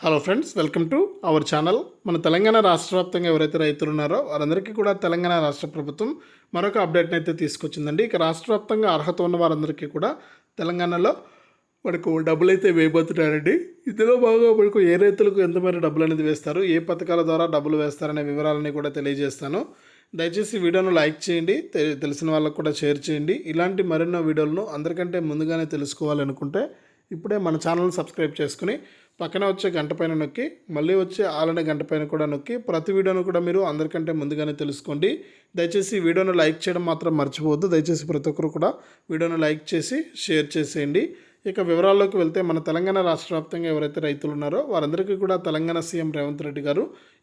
Hello friends welcome to our channel మన తెలంగాణ రాష్ట్ర వ్యాప్తంగా ఎవరైతే రైతులు ఉన్నారో వారందరికీ కూడా తెలంగాణ రాష్ట్ర ప్రభుత్వం మరొక అప్డేట్ని అయితే తీసుకొచ్చిందండి. ఇక రాష్ట్ర వ్యాప్తంగా అర్హత ఉన్న వారందరికీ కూడా తెలంగాణలో మనకు డబ్బులు అయితే వేయబోతున్నారండి. ఇందులో బాగా మనకు ఏ రైతులకు ఎంత మేర డబ్బులు అనేది వేస్తారు ఏ పథకాల ద్వారా డబ్బులు వేస్తారనే వివరాలని కూడా తెలియజేస్తాను. దయచేసి వీడియోను లైక్ చేయండి తె- తెలిసిన వాళ్ళకు కూడా షేర్ చేయండి. ఇలాంటి మరెన్నో వీడియోలను అందరికంటే ముందుగానే తెలుసుకోవాలనుకుంటే ఇప్పుడే మన ఛానల్ సబ్స్క్రైబ్ చేసుకుని పక్కన వచ్చే గంట పైన నొక్కి మళ్ళీ వచ్చే ఆలనే గంట పైన కూడా నొక్కి ప్రతి వీడియోను కూడా మీరు అందరికంటే ముందుగానే తెలుసుకోండి. దయచేసి వీడియోను లైక్ చేయడం మాత్రం మర్చిపోవద్దు. దయచేసి ప్రతి ఒక్కరు కూడా వీడియోను లైక్ చేసి షేర్ చేసేయండి. ఇక వివరాల్లోకి వెళ్తే మన తెలంగాణ రాష్ట్ర వ్యాప్తంగా ఎవరైతే రైతులు ఉన్నారో వారందరికీ కూడా తెలంగాణ సీఎం రేవంత్ రెడ్డి గారు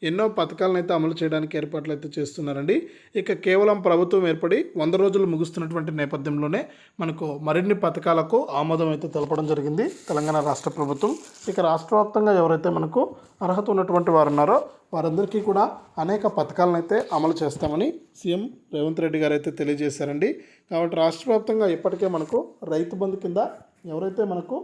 ఎన్నో పథకాలను అయితే అమలు చేయడానికి ఏర్పాట్లు అయితే చేస్తున్నారండి. ఇక కేవలం ప్రభుత్వం ఏర్పడి వంద రోజులు ముగుస్తున్నటువంటి నేపథ్యంలోనే మనకు మరిన్ని పథకాలకు ఆమోదం అయితే తెలపడం జరిగింది తెలంగాణ రాష్ట్ర ప్రభుత్వం. ఇక రాష్ట్ర వ్యాప్తంగా ఎవరైతే మనకు అర్హత ఉన్నటువంటి వారు ఉన్నారో వారందరికీ కూడా అనేక పథకాలను అయితే అమలు చేస్తామని సీఎం రేవంత్ రెడ్డి గారు అయితే తెలియజేశారండి. కాబట్టి రాష్ట్ర వ్యాప్తంగా ఇప్పటికే మనకు రైతు బంధు కింద ఎవరైతే మనకు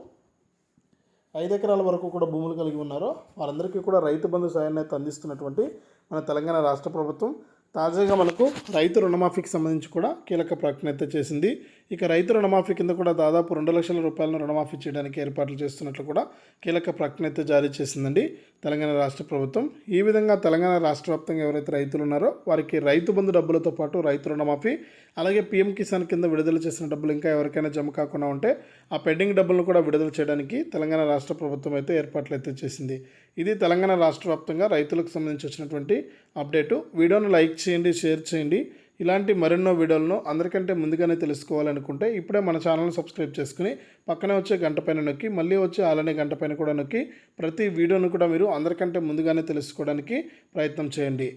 ఐదు ఎకరాల వరకు కూడా భూములు కలిగి ఉన్నారో వారందరికీ కూడా రైతు బంధు సాయాన్ని అయితే అందిస్తున్నటువంటి మన తెలంగాణ రాష్ట్ర ప్రభుత్వం తాజాగా మనకు రైతు రుణమాఫీకి సంబంధించి కూడా కీలక ప్రకటన అయితే చేసింది. ఇక రైతు రుణమాఫీ కింద కూడా దాదాపు రెండు లక్షల రూపాయలను రుణమాఫీ చేయడానికి ఏర్పాట్లు చేస్తున్నట్లు కూడా కీలక ప్రకటన అయితే జారీ చేసిందండి. తెలంగాణ రాష్ట్ర ప్రభుత్వం. ఈ విధంగా తెలంగాణ రాష్ట్ర వ్యాప్తంగా ఎవరైతే రైతులు ఉన్నారో వారికి రైతు బంధు డబ్బులతో పాటు రైతు రుణమాఫీ అలాగే పీఎం కిసాన్ కింద విడుదల చేసిన డబ్బులు ఇంకా ఎవరికైనా జమ కాకుండా ఉంటే ఆ పెండింగ్ డబ్బులను కూడా విడుదల చేయడానికి తెలంగాణ రాష్ట్ర ప్రభుత్వం అయితే ఏర్పాట్లు అయితే చేసింది. ఇది తెలంగాణ రాష్ట్ర వ్యాప్తంగా రైతులకు సంబంధించి వచ్చినటువంటి అప్డేటు. వీడియోను లైక్ చేయండి షేర్ చేయండి. ఇలాంటి మరెన్నో వీడియోలను అందరికంటే ముందుగానే తెలుసుకోవాలనుకుంటే ఇప్పుడే మన ఛానల్ని సబ్స్క్రైబ్ చేసుకుని పక్కనే వచ్చే గంట పైన నొక్కి మళ్ళీ వచ్చే అలానే గంట పైన కూడా నొక్కి ప్రతి వీడియోను కూడా మీరు అందరికంటే ముందుగానే తెలుసుకోవడానికి ప్రయత్నం చేయండి.